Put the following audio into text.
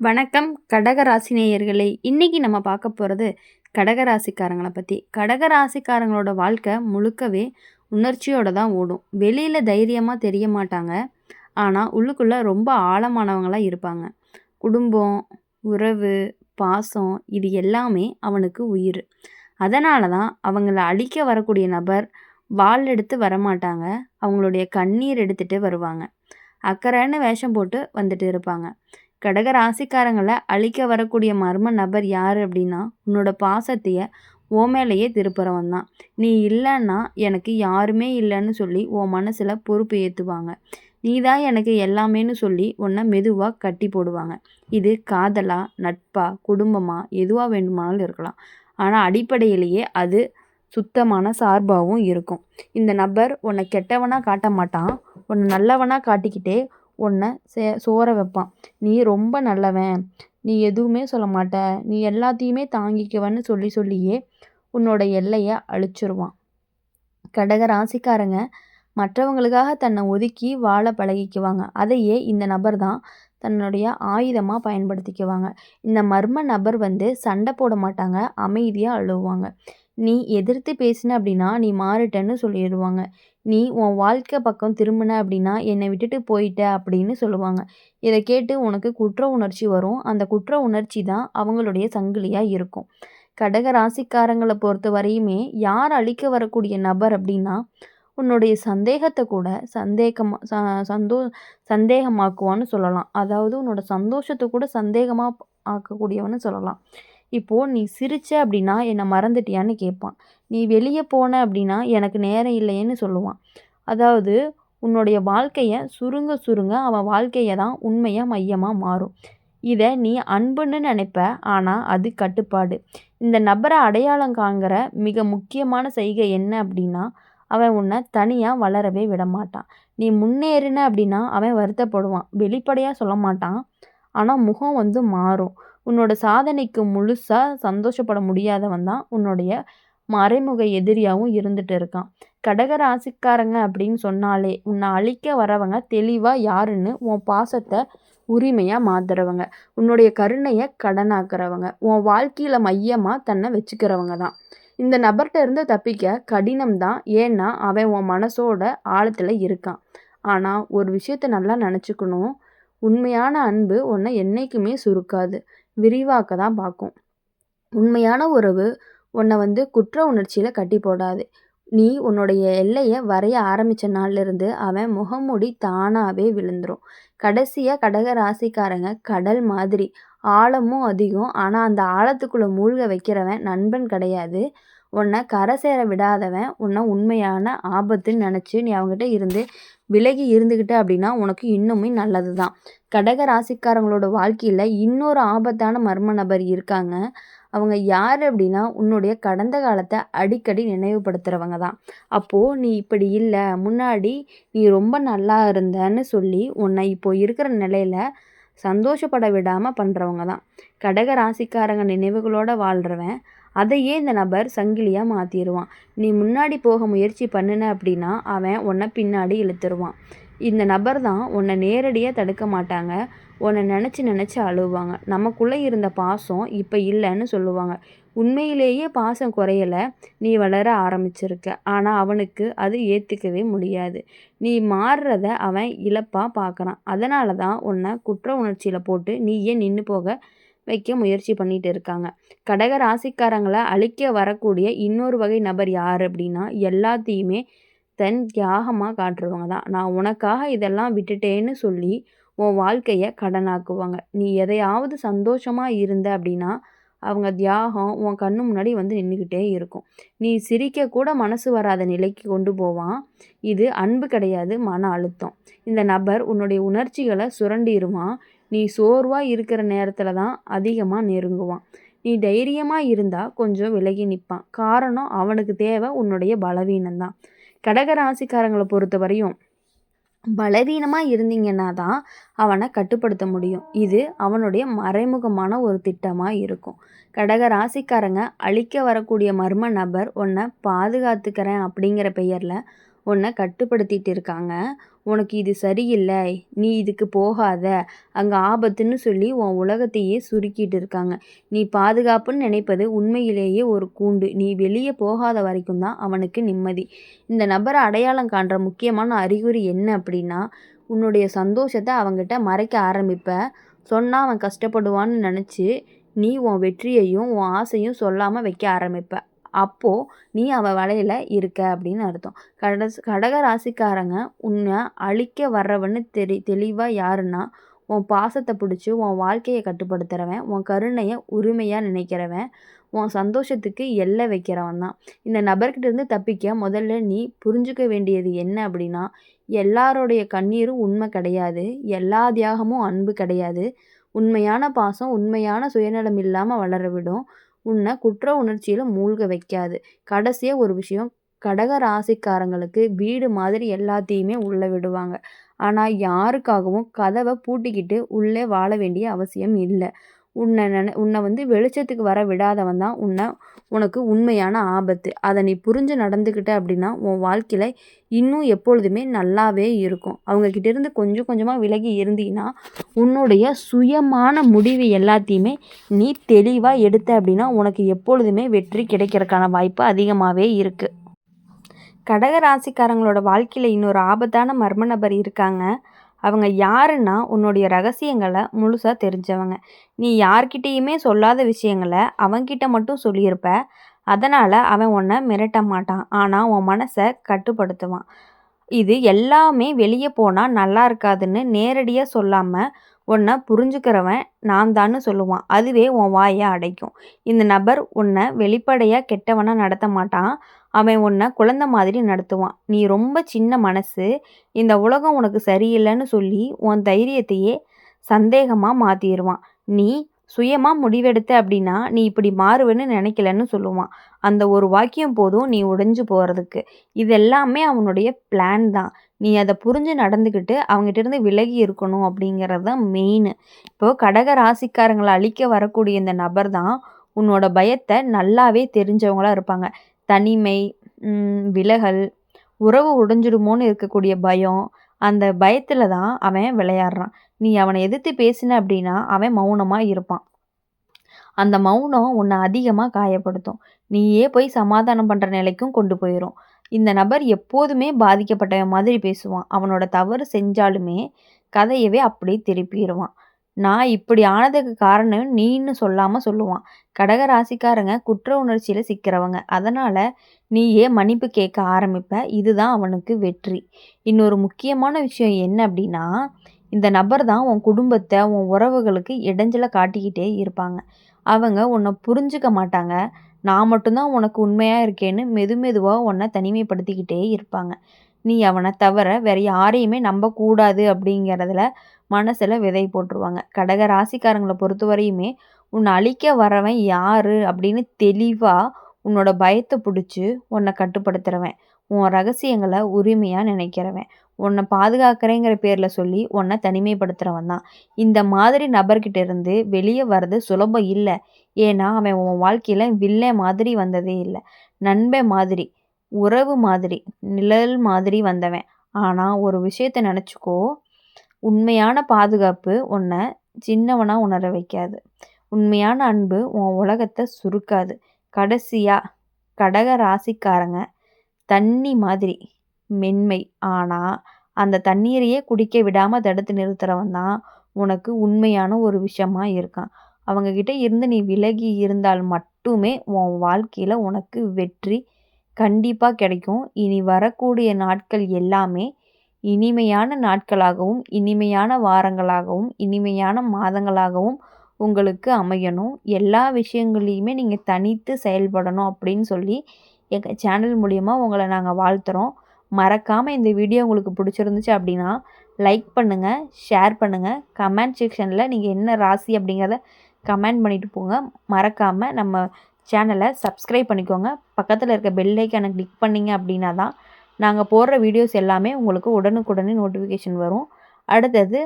வணக்கம் கடகராசினேயர்களே இன்றைக்கி இன்னைக்கு நம்ம பார்க்க போகிறது கடகராசிக்காரங்களை பற்றி கடகராசிக்காரங்களோட வாழ்க்கை முழுக்கவே உணர்ச்சியோடு தான் ஓடும். வெளியில் தைரியமாக தெரிய மாட்டாங்க. ஆனால் உள்ளுக்குள்ளே ரொம்ப ஆழமானவங்களாக இருப்பாங்க. குடும்பம் உறவு பாசம் இது எல்லாமே அவனுக்கு உயிர். அதனால தான் அவங்கள அழிக்க வரக்கூடிய நபர் வாள் எடுத்து வரமாட்டாங்க. அவங்களுடைய கண்ணீர் எடுத்துகிட்டு வருவாங்க. அக்கறைன்னு வேஷம் போட்டு வந்துட்டு இருப்பாங்க. கடக ராசிக்காரங்களை அழிக்க வரக்கூடிய மர்ம நபர் யார் அப்படின்னா உன்னோட பாசத்தைய ஓ மேலேயே திருப்புறவன் தான் நீ இல்லைன்னா எனக்கு யாருமே இல்லைன்னு சொல்லி உன் மனசில் பொறுப்பு ஏற்றுவாங்க நீ தான் எனக்கு எல்லாமேன்னு சொல்லி உன்னை மெதுவாக கட்டி போடுவாங்க. இது காதலா நட்பா குடும்பமா எதுவாக வேண்டுமானாலும் இருக்கலாம். ஆனால் அடிப்படையிலேயே அது சுத்தமான சார்பாகவும் இருக்கும். இந்த நபர் உன்னை கெட்டவனாக காட்ட மாட்டான். உன்னை நல்லவனாக காட்டிக்கிட்டே உன்னை சே சோற வைப்பான். நீ ரொம்ப நல்லவன். நீ எதுவுமே சொல்ல மாட்ட. நீ எல்லாத்தையுமே தாங்கிக்குவன்னு சொல்லி சொல்லியே உன்னோட எல்லையை அழிச்சிருவான். கடக ராசிக்காரங்க மற்றவங்களுக்காக தன்னை ஒதுக்கி வாழ பழகிக்குவாங்க. அதையே இந்த நபர் தான் தன்னுடைய ஆயுதமாக பயன்படுத்திக்குவாங்க. இந்த மர்ம நபர் வந்து சண்டை போட மாட்டாங்க. அமைதியாக அழுவாங்க. நீ எதிர்த்து பேசின அப்படின்னா நீ மாறிட்டேன்னு சொல்லிடுவாங்க. நீ உன் வாழ்க்கை பக்கம் திரும்பின அப்படின்னா என்னை விட்டுட்டு போயிட்ட அப்படின்னு சொல்லுவாங்க. இதை கேட்டு உனக்கு குற்ற உணர்ச்சி வரும். அந்த குற்ற உணர்ச்சி தான் அவங்களுடைய சங்கிலியாக இருக்கும். கடக ராசிக்காரங்களை பொறுத்த வரையுமே யார் அழிக்க வரக்கூடிய நபர் அப்படின்னா உன்னுடைய சந்தேகத்தை கூட சந்தேகமாக சந்தோ சந்தேகமாக்குவான்னு சொல்லலாம். அதாவது உன்னோட சந்தோஷத்தை கூட சந்தேகமாக ஆக்கக்கூடியவன்னு சொல்லலாம். இப்போது நீ சிரிச்ச அப்படின்னா என்னை மறந்துட்டியான்னு கேட்பான். நீ வெளியே போன அப்படின்னா எனக்கு நேரம் இல்லையேன்னு சொல்லுவான். அதாவது உன்னுடைய வாழ்க்கையை சுருங்க சுருங்க அவன் வாழ்க்கையை தான் உண்மையாக மையமாக மாறும். இதை நீ அன்புன்னு நினைப்ப ஆனால் அது கட்டுப்பாடு. இந்த நபரை அடையாளம் காங்கிற மிக முக்கியமான செய்கை என்ன அப்படின்னா அவன் உன்னை தனியாக வளரவே விட மாட்டான் நீ முன்னேறின அப்படின்னா அவன் வருத்தப்படுவான். வெளிப்படையாக சொல்ல மாட்டான். ஆனால் முகம் வந்து மாறும். உன்னோட சாதனைக்கு முழுசாக சந்தோஷப்பட முடியாதவன் தான் உன்னுடைய மறைமுக எதிரியாகவும் இருந்துட்டு இருக்கான். கடக ராசிக்காரங்க அப்படின்னு சொன்னாலே உன்னை அழிக்க வரவங்க தெளிவாக யாருன்னு உன் பாசத்தை உரிமையாக மாத்துறவங்க. உன்னுடைய கருணையை கடனாக்குறவங்க. உன் வாழ்க்கையில் மையமாக தன்னை வச்சுக்கிறவங்க தான். இந்த நபர்கிட்ட இருந்து தப்பிக்க கடினம் தான். ஏன்னா அவன் உன் மனசோட ஆழத்தில் இருக்கான். ஆனால் ஒரு விஷயத்த நல்லா நினச்சிக்கணும். உண்மையான அன்பு உன்னை என்றைக்குமே சுருக்காது. விரிவாக்க தான் பார்க்கும். உண்மையான உறவு உன்னை வந்து குற்ற உணர்ச்சியில் கட்டி போடாது. நீ உன்னுடைய எல்லையை வரைய ஆரம்பித்த நாள்லேருந்து அவன் முகமூடி தானாகவே விழுந்துடும் கடைசியாக கடக ராசிக்காரங்க கடல் மாதிரி. ஆழமும் அதிகம். ஆனால் அந்த ஆழத்துக்குள்ளே மூழ்க வைக்கிறவன் நண்பன் கிடையாது. உன்னை கரை சேர விடாதவன் உன்னை உண்மையான ஆபத்துன்னு நினச்சி நீ அவங்ககிட்ட இருந்து விலகி இருந்துக்கிட்ட அப்படின்னா உனக்கு இன்னுமே நல்லது தான் கடக ராசிக்காரங்களோட வாழ்க்கையில் இன்னொரு ஆபத்தான மர்ம நபர் இருக்காங்க. அவங்க யார் அப்படின்னா உன்னுடைய கடந்த காலத்தை அடிக்கடி நினைவுபடுத்துகிறவங்க தான். அப்போது நீ இப்படி இல்லை. முன்னாடி நீ ரொம்ப நல்லா இருந்தன்னு சொல்லி உன்னை இப்போ இருக்கிற நிலையில் சந்தோஷப்பட விடாமல் பண்ணுறவங்க தான். கடக ராசிக்காரங்க நினைவுகளோடு வாழ்கிறவன் அதையே இந்த நபர் சங்கிலியாக மாற்றிடுவான் நீ முன்னாடி போக முயற்சி பண்ணின அப்படின்னா அவன் உன்னை பின்னாடி இழுத்துருவான். இந்த நபர் தான் உன்னை நேரடியாக தடுக்க மாட்டாங்க. உன்னை நினச்சி நினச்சி அழுவாங்க. நமக்குள்ளே இருந்த பாசம் இப்போ இல்லைன்னு சொல்லுவாங்க. உண்மையிலேயே பாசம் குறையலை. நீ வளர ஆரம்பிச்சிருக்க. ஆனால் அவனுக்கு அது ஏற்றுக்கவே முடியாது. நீ மாறுறத அவன் இழப்பாக பார்க்குறான் அதனால தான் உன்னை குற்ற உணர்ச்சியில் போட்டு நீயே நின்று போக வைக்க முயற்சி பண்ணிட்டு இருக்காங்க. கடக ராசிக்காரங்களை அழிக்க வரக்கூடிய இன்னொரு வகை நபர் யார் அப்படின்னா எல்லாத்தையுமே தன் தியாகமாக காட்டுறவங்க தான். நான் உனக்காக இதெல்லாம் விட்டுட்டேன்னு சொல்லி உன் வாழ்க்கையை கடனாக்குவாங்க. நீ எதையாவது சந்தோஷமாக இருந்த அப்படின்னா அவங்க தியாகம் உன் கண்ணு முன்னாடி வந்து நின்றுக்கிட்டே இருக்கும். நீ சிரிக்க கூட மனசு வராத நிலைக்கு கொண்டு போவான். இது அன்பு கிடையாது மன அழுத்தம். இந்த நபர் உன்னுடைய உணர்ச்சிகளை சுரண்டிடுவான் நீ சோர்வாக இருக்கிற நேரத்தில் தான் அதிகமாக நெருங்குவான். நீ தைரியமாக இருந்தால் கொஞ்சம் விலகி நிற்பான் காரணம் அவனுக்கு தேவை உன்னுடைய பலவீனம்தான். கடக ராசிக்காரங்களை பொறுத்த வரையும் பலவீனமாக இருந்தீங்கன்னா தான் அவனை கட்டுப்படுத்த முடியும். இது அவனுடைய மறைமுகமான ஒரு திட்டமாக இருக்கும். கடக ராசிக்காரங்க அழிக்க வரக்கூடிய மர்ம நபர் உன்னை பாதுகாத்துக்கிறேன் அப்படிங்கிற பெயரில் உன்னை கட்டுப்படுத்திட்டு இருக்காங்க உனக்கு இது சரியில்லை. நீ இதுக்கு போகாத. அங்கே ஆபத்துன்னு சொல்லி உன் உலகத்தையே சுருக்கிட்டு இருக்காங்க நீ பாதுகாப்புன்னு நினைப்பது உண்மையிலேயே ஒரு கூண்டு. நீ வெளியே போகாத வரைக்கும் தான் அவனுக்கு நிம்மதி. இந்த நபரை அடையாளம் காண்ற முக்கியமான அறிகுறி என்ன அப்படின்னா உன்னுடைய சந்தோஷத்தை அவங்ககிட்ட மறைக்க ஆரம்பிப்ப. சொன்னால் அவன் கஷ்டப்படுவான்னு நினச்சி நீ உன் வெற்றியையும் உன் ஆசையும் சொல்லாமல் வைக்க ஆரம்பிப்ப. அப்போது நீ அவள் வலையில் இருக்க அப்படின்னு அர்த்தம். கடஸ் கடக ராசிக்காரங்க உன்னை அழிக்க வர்றவன்னு தெரி தெளிவாக யாருன்னா உன் பாசத்தை பிடிச்சி உன் வாழ்க்கையை கட்டுப்படுத்துகிறவன் உன் கருணையை உரிமையாக நினைக்கிறவன் உன் சந்தோஷத்துக்கு எல்லை வைக்கிறவன் தான். இந்த நபர்கிட்ட இருந்து தப்பிக்க முதல்ல நீ புரிஞ்சுக்க வேண்டியது என்ன அப்படின்னா எல்லாரோடைய கண்ணீரும் உண்மை கிடையாது எல்லா தியாகமும் அன்பு கிடையாது. உண்மையான பாசம் உண்மையான சுயநலம் இல்லாமல் வளர விடும். உன்னை குற்ற உணர்ச்சியில் மூழ்க வைக்காது. கடைசியாக ஒரு விஷயம் கடக ராசிக்காரங்களுக்கு வீடு மாதிரி எல்லாத்தையுமே உள்ளே விடுவாங்க. ஆனால் யாருக்காகவும் கதவை பூட்டிக்கிட்டு உள்ளே வாழ வேண்டிய அவசியம் இல்லை. உன்னை நினை உன்னை வந்து வெளிச்சத்துக்கு வர விடாதவன் தான் உன்னை உனக்கு உண்மையான ஆபத்து. அதை நீ புரிஞ்சு நடந்துக்கிட்ட அப்படின்னா உன் வாழ்க்கையில் இன்னும் எப்பொழுதுமே நல்லாவே இருக்கும். அவங்கக்கிட்டேருந்து கொஞ்சம் கொஞ்சமாக விலகி இருந்தீங்கன்னா உன்னுடைய சுயமான முடிவு எல்லாத்தையுமே நீ தெளிவாக எடுத்த அப்படின்னா உனக்கு எப்பொழுதுமே வெற்றி கிடைக்கிறதுக்கான வாய்ப்பு அதிகமாகவே இருக்குது கடக ராசிக்காரங்களோட வாழ்க்கையில் இன்னொரு ஆபத்தான மர்ம நபர் இருக்காங்க. அவங்க யாருன்னா உன்னுடைய ரகசியங்களை முழுசாக தெரிஞ்சவங்க. நீ யார்கிட்டேயுமே சொல்லாத விஷயங்களை அவன்கிட்ட மட்டும் சொல்லியிருப்ப. அதனால் அவன் உன்னை மிரட்ட மாட்டான். ஆனால் உன் மனசை கட்டுப்படுத்துவான். இது எல்லாமே வெளியே போனால் நல்லா இருக்காதுன்னு நேரடியாக சொல்லாமல் உன்னை புரிஞ்சுக்கிறவன் நான் தான்னு சொல்லுவான். அதுவே உன் வாயை அடைக்கும். இந்த நபர் உன்னை வெளிப்படையாக கெட்டவனாக நடத்த மாட்டான். அவன் உன்னை குழந்த மாதிரி நடத்துவான். நீ ரொம்ப சின்ன மனசு. இந்த உலகம் உனக்கு சரியில்லைன்னு சொல்லி உன் தைரியத்தையே சந்தேகமாக மாற்றிடுவான் நீ சுயமாக முடிவெடுத்த அப்படின்னா நீ இப்படி மாறுவேன்னு நினைக்கலன்னு சொல்லுவான். அந்த ஒரு வாக்கியம் போதும் நீ உடைஞ்சு போகிறதுக்கு இது எல்லாமே அவனுடைய பிளான் தான். நீ அதை புரிஞ்சு நடந்துக்கிட்டு அவங்ககிட்ட இருந்து விலகி இருக்கணும் அப்படிங்கிறது தான் மெயின் இப்போது கடக ராசிக்காரங்களை அழிக்க வரக்கூடிய இந்த நபர் தான் உன்னோட பயத்தை நல்லாவே தெரிஞ்சவங்களாக இருப்பாங்க. தனிமை விலகல் உறவு உடைஞ்சிடுமோன்னு இருக்கக்கூடிய பயம் அந்த பயத்தில் தான் அவன் விளையாடுறான். நீ அவனை எதிர்த்து பேசின அப்படின்னா அவன் மௌனமாக இருப்பான். அந்த மௌனம் உன்னை அதிகமாக காயப்படுத்தும். நீயே போய் சமாதானம் பண்ணுற நிலைக்கும் கொண்டு போயிடும் இந்த நபர் எப்போதுமே பாதிக்கப்பட்டவன் மாதிரி பேசுவான். அவனோட தவறு செஞ்சாலுமே கதையவே அப்படியே திருப்பிடுவான். நான் இப்படி ஆனதுக்கு காரணம் நீன்னு சொல்லாமல் சொல்லுவான். கடக ராசிக்காரங்க குற்ற உணர்ச்சியில் சிக்கிறவங்க. அதனால் நீயே மன்னிப்பு கேட்க ஆரம்பிப்ப? இதுதான் அவனுக்கு வெற்றி. இன்னொரு முக்கியமான விஷயம் என்ன அப்படின்னா இந்த நபர் தான் உன் குடும்பத்தை உன் உறவுகளுக்கு இடைஞ்சலை காட்டிக்கிட்டே இருப்பாங்க. அவங்க உன்னை புரிஞ்சுக்க மாட்டாங்க. நான் மட்டும்தான் உனக்கு உண்மையாக இருக்கேன்னு மெது மெதுவாக உன்னை தனிமைப்படுத்திக்கிட்டே இருப்பாங்க. நீ அவனை தவிர வேறு யாரையுமே நம்பக்கூடாது அப்படிங்கிறதுல மனசில் விதை போட்டுருவாங்க. கடக ராசிக்காரங்களை பொறுத்த வரையுமே உன்னை அழிக்க வரவன் யார்? அப்படின்னு தெளிவாக உன்னோட பயத்தை பிடிச்சி உன்னை கட்டுப்படுத்துகிறவன் உன் ரகசியங்களை உரிமையாக நினைக்கிறவன். உன்னை பாதுகாக்கிறேங்கிற பேரில் சொல்லி உன்னை தனிமைப்படுத்துகிறவன் தான். இந்த மாதிரி நபர்கிட்ட இருந்து வெளியே வர்றது சுலபம் இல்லை. ஏன்னா அவன் உன் வாழ்க்கையில் வில்லை மாதிரி வந்ததே இல்லை. நண்பை மாதிரி உறவு மாதிரி நிழல் மாதிரி வந்தவன். ஆனால் ஒரு விஷயத்த நினச்சிக்கோ உண்மையான பாதுகாப்பு உன்னை சின்னவனாக உணர வைக்காது. உண்மையான அன்பு உன் உலகத்தை சுருக்காது. கடைசியாக கடக ராசிக்காரங்க தண்ணி மாதிரி மென்மை. ஆனால் அந்த தண்ணீரையே குடிக்க விடாமல் தடுத்து நிறுத்துறவன் தான் உனக்கு உண்மையான ஒரு விஷயமா இருக்கான். அவங்கக்கிட்ட இருந்து நீ விலகி இருந்தால் மட்டுமே உன் வாழ்க்கையில் உனக்கு வெற்றி கண்டிப்பாக கிடைக்கும். இனி வரக்கூடிய நாட்கள் எல்லாமே இனிமையான நாட்களாகவும் இனிமையான வாரங்களாகவும் இனிமையான மாதங்களாகவும் உங்களுக்கு அமையணும். எல்லா விஷயங்கள்லையுமே நீங்கள் தனித்து செயல்படணும் அப்படின்னு சொல்லி எங்கள் சேனல் மூலயமா உங்களை நாங்கள் வாழ்த்துறோம். மறக்காமல் இந்த வீடியோ உங்களுக்கு பிடிச்சிருந்துச்சு அப்படின்னா லைக் பண்ணுங்கள் ஷேர் பண்ணுங்கள் கமெண்ட் செக்ஷனில் நீங்கள் என்ன ராசி அப்படிங்கிறத கமெண்ட் பண்ணிவிட்டு போங்க. மறக்காமல் நம்ம சேனலை சப்ஸ்கிரைப் பண்ணிக்கோங்க. பக்கத்தில் இருக்க பெல் ஐக்கானை கிளிக் பண்ணிங்க அப்படின்னா தான் நாங்கள் போடுற வீடியோஸ் எல்லாமே உங்களுக்கு உடனுக்குடனே நோட்டிஃபிகேஷன் வரும். அடுத்தது